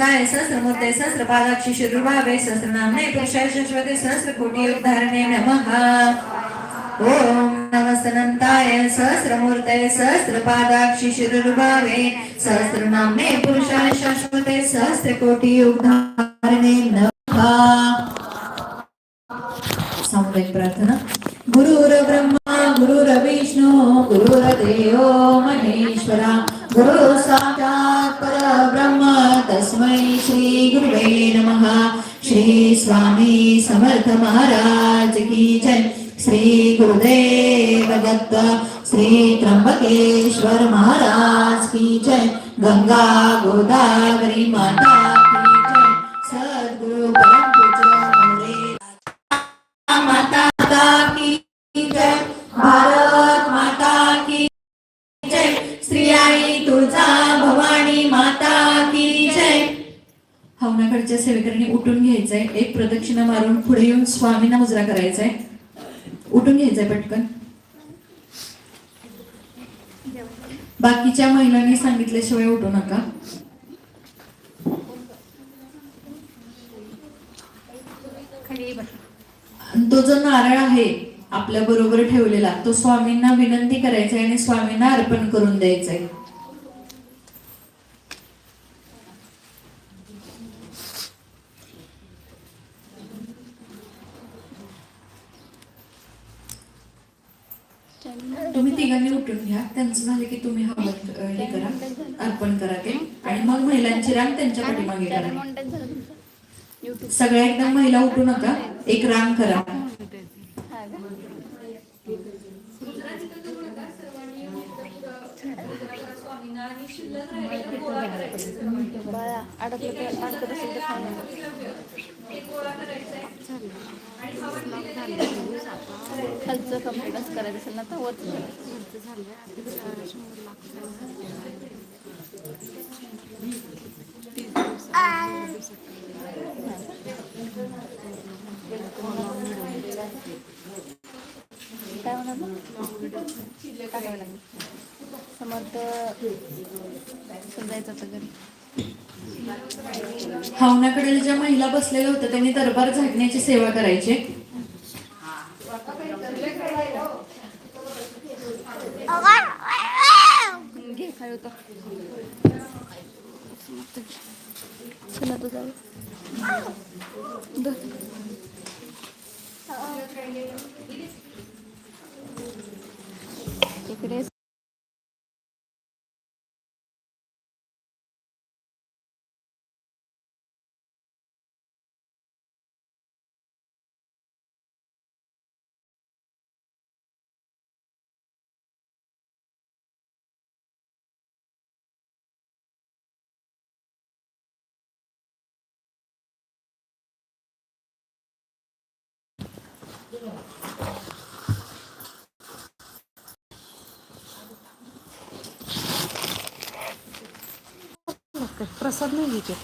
सहस्रनामताय सहस्रमूर्ते सहस्रपादाक्षि शिरुभावे सहस्रनाम्ने पुरुषाय शाश्वते सहस्रकोटि नमः। ॐ नमस्तनन्ताय सहस्रमूर्ते सहस्रपादाक्षि शिरुभावे सहस्रनाम्ने पुरुषाय शाश्वते सहस्रकोटि उद्धारणे नमः। सामुदायिक प्रार्थना। गुरुर्ब्रह्मा गुरुर्विष्णू गुरुर्देव महेश्वरा। गुरु साक्षात् परब्रह्म तस्मै श्री गुरुवे नमः। श्री स्वामी समर्थ महाराज की जय। श्री गुरुदेव दत्त श्री त्र्यंबकेश्वर महाराज की जय। गंगा गोदावरी माता सेवेकरांनी उठून घ्यायचंय. एक प्रदक्षिणा मारून पुढे येऊन स्वामींना मुजरा करायचाय. उठून घ्यायचंय पटकन. बाकीच्या महिलांनी सांगितल्याशिवाय उठू नका. तो जो नारळ आहे आपल्या बरोबर ठेवलेला तो स्वामींना विनंती करायचा आणि स्वामींना अर्पण करून द्यायचंय. तुम्ही तिघांनी उठून घ्या. त्यांचं झालं की तुम्ही हा हे करा अर्पण करा ते. आणि मग महिलांची रांग त्यांच्या पाठीमागे करा. सगळ्या एकदम महिला उठू नका एक रांग करा. बाळा अडकलं तर अडकत असेल तर सांग खालचं कम्प्युटर्स करायचं असेल ना तर वरचं काय होणार मग टाकावं लागेल समर्थ समजायचं होतं घरी. हवनाकडे ज्या महिला बसलेल्या होत्या त्यांनी दरबार झाडण्याची सेवा करायची. घे काय होतं चला तो जाऊ Просадные ветер.